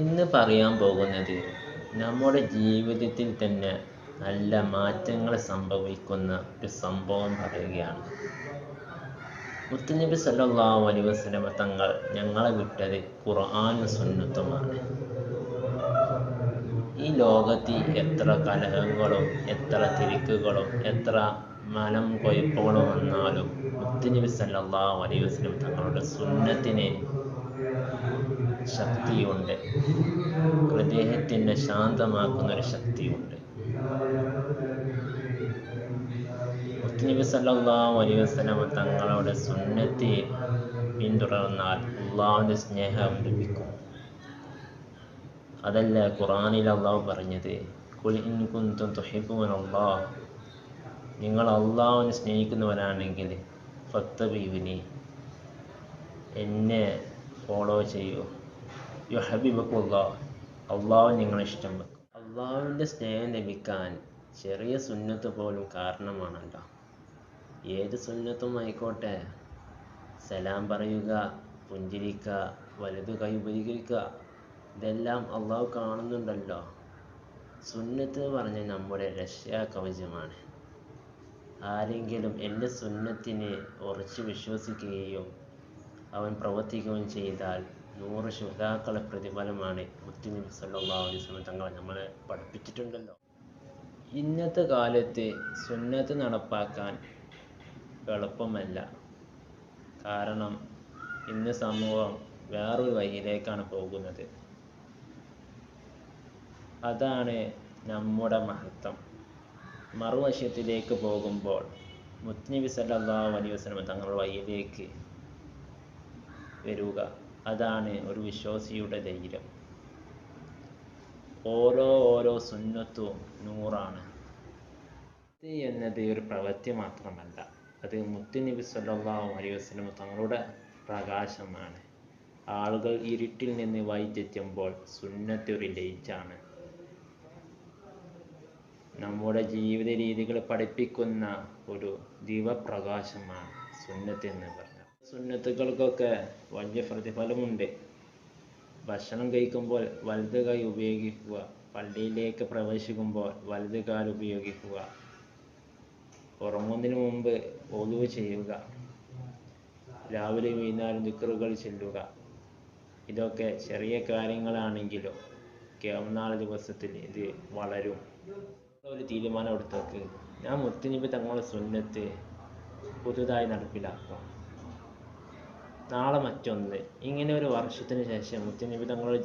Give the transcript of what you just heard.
ഇന്ന് പറയാൻ പോകുന്നത് നമ്മുടെ ജീവിതത്തിൽ തന്നെ നല്ല മാറ്റങ്ങൾ സംഭവിക്കുന്ന ഒരു സംഭവം പറയുകയാണ്. മുത്തുനബി സല്ലല്ലാഹു അലൈഹി വസല്ലമ തങ്ങൾ ഞങ്ങളെ വിട്ടത് ഖുർആനും സുന്നത്തുമാണ്. ഈ ലോകത്ത് എത്ര കലഹങ്ങളും എത്ര തിരക്കുകളും എത്ര മനം കൊയ്പ്പുകളും വന്നാലും മുത്തുനബി സല്ലല്ലാഹു അലൈഹി വസല്ലം തങ്ങളുടെ സുന്നത്തിന് ശക്തിയുണ്ട്. ഹൃദയത്തിനെ ശാന്തമാക്കുന്ന ഒരു ശക്തിയുണ്ട്. മുത്തുനബി സല്ലല്ലാഹു അലൈഹി വസല്ലം തങ്ങളുടെ സുന്നത്തെ പിന്തുടർന്നാൽ അള്ളാഹുവിന്റെ സ്നേഹം ലഭിക്കും. അതല്ല ഖുറാനിൽ അള്ളാഹു പറഞ്ഞത് കുൽ ഇൻ കുന്തും തുഹിബ്ബൂന അല്ലാഹ് നിങ്ങൾ അള്ളാഹുവിനെ സ്നേഹിക്കുന്നവരാണെങ്കിൽ ഫത്തബീവിനി എന്നെ ഫോളോ ചെയ്യൂ. അള്ളാഹു നിങ്ങളെ ഇഷ്ടം വെക്കും. അള്ളാഹുവിന്റെ സ്നേഹം ലഭിക്കാൻ ചെറിയ സുന്നത്ത് പോലും കാരണമാണല്ലോ. ഏത് സുന്നത്തും ആയിക്കോട്ടെ. സലാം പറയുക പുഞ്ചിരിക്കുക വലതു കൈ ഉപയോഗിക്കുക ഇതെല്ലാം അള്ളാഹു കാണുന്നുണ്ടല്ലോ. സുന്നത്ത് എന്ന് പറഞ്ഞ നമ്മുടെ രക്ഷാ കവചമാണ്. ആരെങ്കിലും എന്റെ സുന്നത്തിനെ ഉറച്ചു വിശ്വസിക്കുകയും അവൻ പ്രവർത്തിക്കുകയും ചെയ്താൽ നൂറ് ശുഹതാക്കളെ പ്രതിഫലമാണ് മുത്തുനബി അലൈഹി വസല്ലം തങ്ങൾ നമ്മളെ പഠിപ്പിച്ചിട്ടുണ്ടല്ലോ. ഇന്നത്തെ കാലത്ത് സുന്നത്ത് നടപ്പാക്കാൻ എളുപ്പമല്ല. കാരണം ഇന്ന് സമൂഹം വേറൊരു വഴിയിലേക്കാണ് പോകുന്നത്. അതാണ് നമ്മുടെ മഹത്വം. മറുവശത്തിലേക്ക് പോകുമ്പോൾ മുത്തുനബി സല്ലല്ലാഹു അലൈഹി വസല്ലം തങ്ങളുടെ വഴിയിലേക്ക് വരിക. അതാണ് ഒരു വിശ്വാസിയുടെ ധൈര്യം. ഓരോ ഓരോ സുന്നത്തും നൂറാണ്. എന്നത് ഒരു പ്രവൃത്തി മാത്രമല്ല. അത് മുത്തുനബി സല്ലല്ലാഹു അലൈഹി വസല്ലം തങ്ങളുടെ പ്രകാശമാണ്. ആളുകൾ ഇരുട്ടിൽ നിന്ന് വഴിതെറ്റുമ്പോൾ സുന്നത്ത് ഒരു ലൈറ്റാണ് നമ്മുടെ ജീവിത രീതികൾ പഠിപ്പിക്കുന്ന ഒരു ദിവപ്രകാശമാണ് സുന്നത്ത് എന്ന് പറഞ്ഞാൽ. സുന്നത്തുകൾക്കൊക്കെ വലിയ പ്രതിഫലമുണ്ട്. ഭക്ഷണം കഴിക്കുമ്പോൾ വലത് കൈ ഉപയോഗിക്കുക പള്ളിയിലേക്ക് പ്രവേശിക്കുമ്പോൾ വലത് കാൽ ഉപയോഗിക്കുക ഉറങ്ങുന്നതിന് മുമ്പ് ഒതുവ് ചെയ്യുക രാവിലെ വൈകുന്നേരം ദിക്കറുകൾ ചെല്ലുക. ഇതൊക്കെ ചെറിയ കാര്യങ്ങളാണെങ്കിലും കേവനാല് ദിവസത്തിൽ ഇത് വളരും. ഒരു തീരുമാനം എടുത്തേക്ക് ഞാൻ മുത്തുനബി തങ്ങളുടെ സുന്നത്ത് പുതുതായി നടപ്പിലാക്കും. നാളെ മറ്റൊന്ന്. ഇങ്ങനെ ഒരു വർഷത്തിന് ശേഷം മുത്തനബി തങ്ങളുടെ